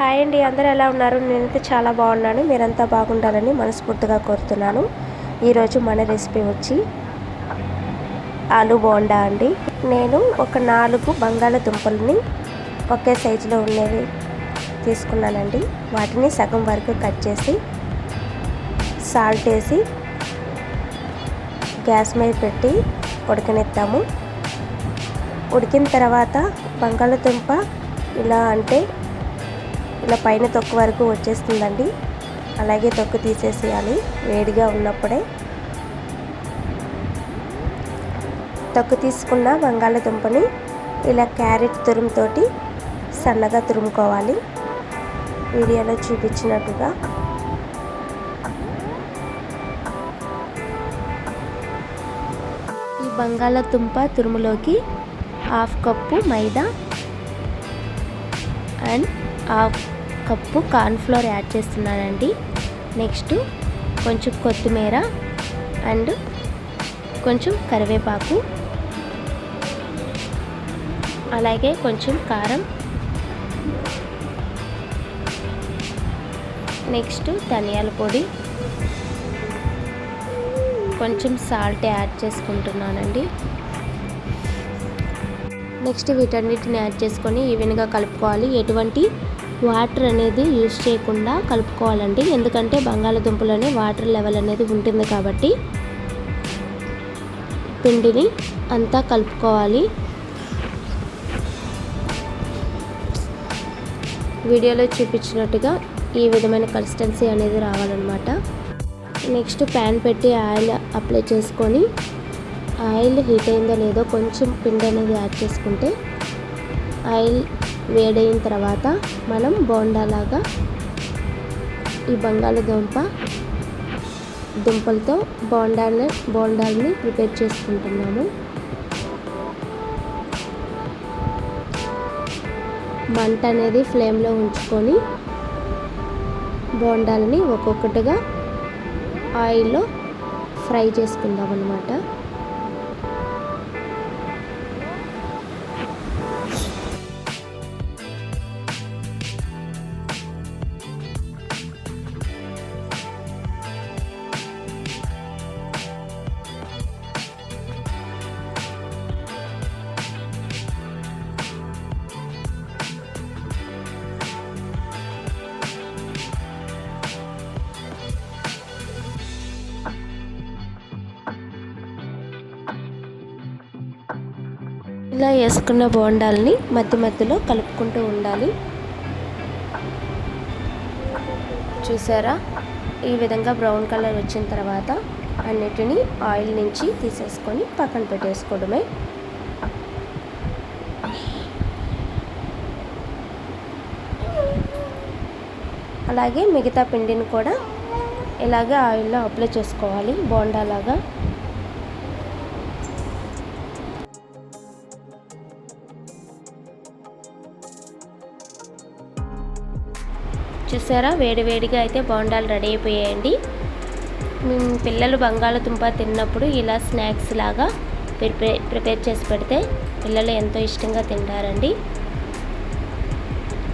Hi అండి అందరూ ఎలా ఉన్నారు? నేనైతే చాలా బాగున్నాను. మీరంతా బాగుండాలని మనస్ఫూర్తిగా కోరుతున్నాను. ఈరోజు మన రెసిపీ వచ్చి ఆలు బోండా అండి. నేను ఒక నాలుగు బంగాళదుంపల్ని ఒకే సైజులో ఉండేవి తీసుకున్నానండి. వాటిని సగం వరకు కట్ చేసి సాల్ట్ వేసి గ్యాస్ మీద పెట్టి ఉడకనిద్దాము ఉడికిన తర్వాత బంగాళదుంప ఇలా అంటే ఇలా పైన తొక్కు వరకు వచ్చేస్తుందండి. అలాగే తొక్కు తీసేసేయాలి. వేడిగా ఉన్నప్పుడే. తొక్కు తీసుకున్న బంగాళదుంపని ఇలా క్యారెట్ తురుముతోటి సన్నగా తురుముకోవాలి. వీడియోలో చూపించినట్టుగా. ఈ బంగాళదుంప తురుములోకి half cup maida and half cup cornflour add చేస్తున్నానండి. నెక్స్ట్ కొంచెం కొత్తిమీర అండ్ కొంచెం కరివేపాకు. అలాగే కొంచెం కారం. నెక్స్ట్ ధనియాల పొడి. కొంచెం సాల్ట్ యాడ్ చేసుకుంటున్నానండి. నెక్స్ట్ వీటన్నిటిని యాడ్ చేసుకొని ఈవెన్గా కలుపుకోవాలి. ఎటువంటి వాటర్ అనేది యూస్ చేయకుండా కలుపుకోవాలండి. ఎందుకంటే బంగాళదుంపలోనే వాటర్ లెవెల్ అనేది ఉంటుంది కాబట్టి పిండిని అంతా కలుపుకోవాలి. వీడియోలో చూపించినట్టుగా ఈ విధమైన కన్సిస్టెన్సీ అనేది రావాలన్నమాట. నెక్స్ట్ ప్యాన్ పెట్టి ఆయిల్ అప్లై చేసుకొని ఆయిల్ హీట్ అయిందో లేదో కొంచెం పిండి అనేది యాడ్ చేసుకుంటే ఆయిల్ వేడైన తర్వాత మనం బోండాలాగా ఈ బంగాళదుంప దుంపలతో బోండాన్ని బోండాలని ప్రిపేర్ చేసుకుంటున్నాము. మంట అనేది ఫ్లేమ్లో ఉంచుకొని బోండాలని ఒక్కొక్కటిగా ఆయిల్లో ఫ్రై చేసుకుందాం అన్నమాట ఇలా వేసుకున్న బోండాలని మధ్య మధ్యలో కలుపుకుంటూ ఉండాలి. చూసారా? ఈ విధంగా బ్రౌన్ కలర్ వచ్చిన తర్వాత అన్నిటినీ ఆయిల్ నుంచి తీసేసుకొని పక్కన పెట్టేసుకోవడమే. అలాగే మిగతా పిండిని కూడా ఇలాగే ఆయిల్లో అప్లై చేసుకోవాలి బోండాలాగా. చూసారా? వేడివేడిగా అయితే బోండాలు రెడీ అయిపోయాయండి. పిల్లలు బంగాళదుంప తిన్నప్పుడు ఇలా స్నాక్స్ లాగా ప్రిపేర్ ప్రిపేర్ చేసి పెడితే పిల్లలు ఎంతో ఇష్టంగా తింటారండి.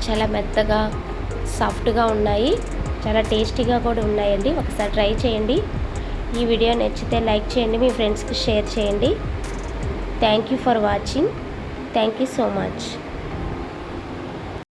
చాలా మెత్తగా సాఫ్ట్గా ఉన్నాయి. చాలా టేస్టీగా కూడా ఉన్నాయండి. ఒకసారి ట్రై చేయండి. ఈ వీడియో నచ్చితే లైక్ చేయండి మీ ఫ్రెండ్స్కి షేర్ చేయండి. Thank you for watching. Thank you so much.